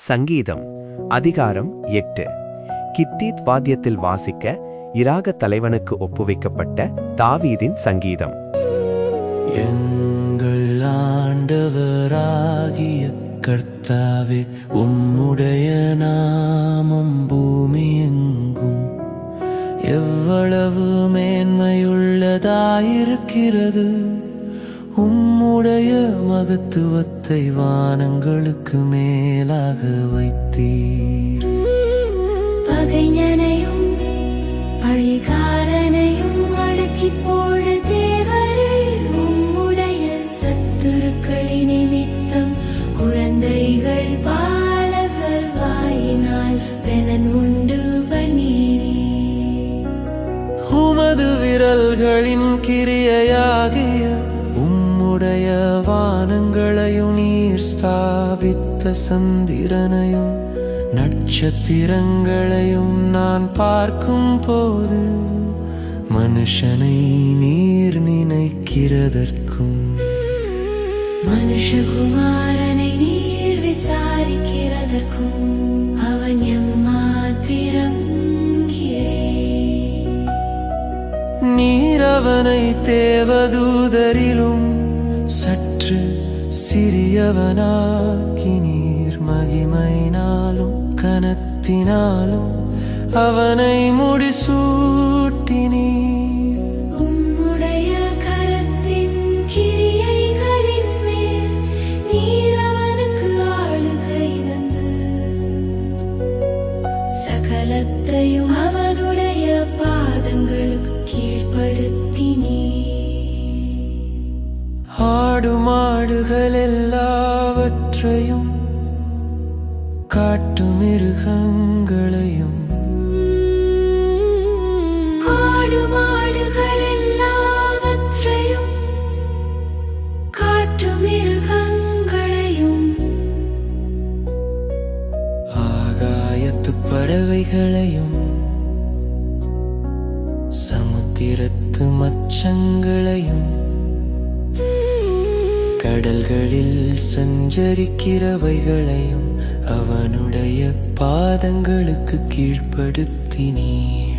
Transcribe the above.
சங்கீதம் அதிகாரம் எட்டு. கித்தீத் வாத்தியத்தில் வாசிக்க இராக தலைவனுக்கு ஒப்புவிக்கப்பட்ட தாவீதின் சங்கீதம். எங்கள் ஆண்டவராகிய கர்த்தாவே உம்முடைய நாமம் பூமி எங்கும். எவ்வளவு மேன்மையுள்ளதாயிருக்கிறது. உம்முடைய மகத்துவத்தை வானங்களுக்கு மேலாக வைத்தீர். பகைஞனையும் பழிகாரனையும் அடக்கி போட தேவரே உம்முடைய சத்துருக்களின் நிமித்தம் குழந்தைகள் பாலகர் வாயினால் பெலன் உண்டு உமது விரல்களின் கிரியையாகிய உம்முடைய வானங்களையும் நீர் ஸ்தாபித்த சந்திரனையும் நட்சத்திரங்களையும் நான் பார்க்கும் போது மனுஷனை நீர் நினைக்கிறதற்கும் மனுஷகுமாரனை நீர் விசாரிக்கிறதற்கும் அவன் எம்மாத்திரம் நீர் அவனை தேவதூதரிலும் சற்று சிறியவனாகி நீர் மகிமையினாலும் கனத்தினாலும் அவனை முடிசூட்டினீர் ஆடு மாடுகள் எல்லாவற்றையும் காட்டு மிருகங்களையும் ஆடு மாடுகள் எல்லாவற்றையும் காட்டு மிருகங்களையும் ஆகாயத்து பறவைகளையும் சமுத்திரத்து மச்சங்களையும் கடல்களில் சஞ்சரிக்கிறவைகளையும் அவனுடைய பாதங்களுக்கு கீழ்ப்படுத்தினீர்